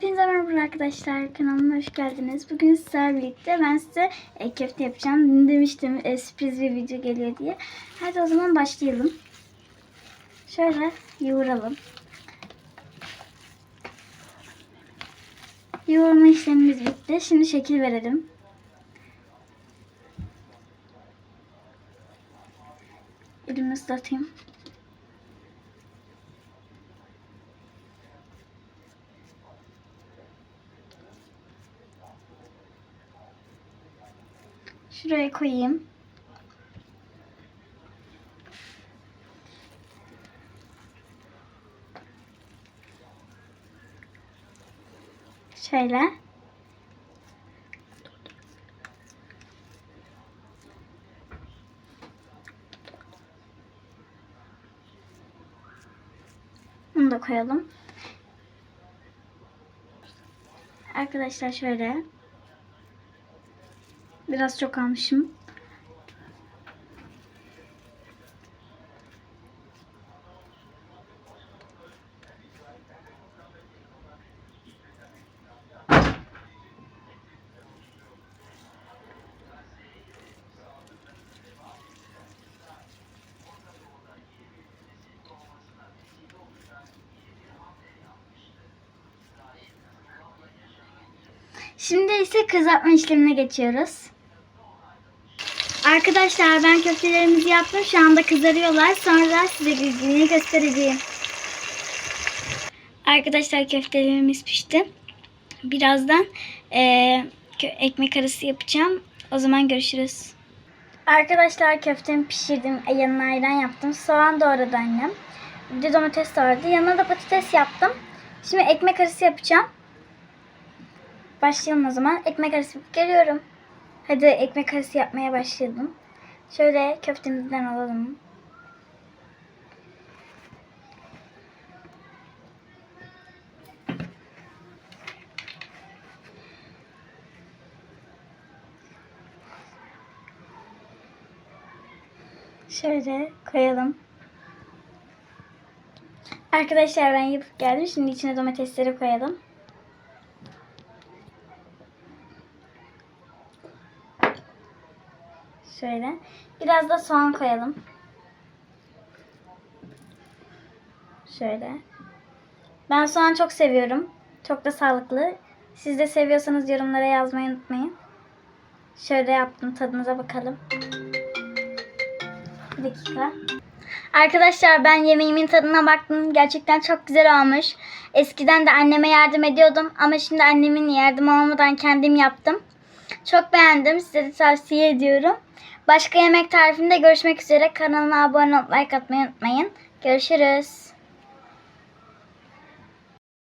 Hepinize merhaba arkadaşlar. Kanalıma hoş geldiniz. Bugün sizlerle birlikte ben size e, köfte yapacağım. Demiştim e, sürpriz bir video geliyor diye. Hadi o zaman başlayalım. Şöyle yoğuralım. Yoğurma işlemimiz bitti. Şimdi şekil verelim. Elimi ıslatayım. Şuraya koyayım. Şöyle. Bunu da koyalım. Arkadaşlar şöyle. Biraz çok almışım. Şimdi ise kızartma işlemine geçiyoruz. Arkadaşlar ben köftelerimizi yaptım. Şu anda kızarıyorlar. Sonra size bilgiini göstereceğim. Arkadaşlar köftelerimiz pişti. Birazdan kö- ekmek arası yapacağım. O zaman görüşürüz. Arkadaşlar köftemi pişirdim. E, Yanına ayran yaptım. Soğan doğradı annem. Bir de domates doğradı. Yanına da patates yaptım. Şimdi ekmek arası yapacağım. Başlayalım o zaman. Ekmek arası geliyorum. Hadi ekmek arası yapmaya başlayalım. Şöyle köftemizden alalım. Şöyle koyalım. Arkadaşlar ben yapıp geldim. Şimdi içine domatesleri koyalım. Şöyle. Biraz da soğan koyalım. Şöyle. Ben soğan çok seviyorum. Çok da sağlıklı. Siz de seviyorsanız yorumlara yazmayı unutmayın. Şöyle yaptım. Tadınıza bakalım. Bir dakika. Arkadaşlar ben yemeğimin tadına baktım. Gerçekten çok güzel olmuş. Eskiden de anneme yardım ediyordum. Ama şimdi annemin yardımı olmadan kendim yaptım. Çok beğendim. Size de tavsiye ediyorum. Başka yemek tarifinde görüşmek üzere. Kanalıma abone olup like atmayı unutmayın. Görüşürüz.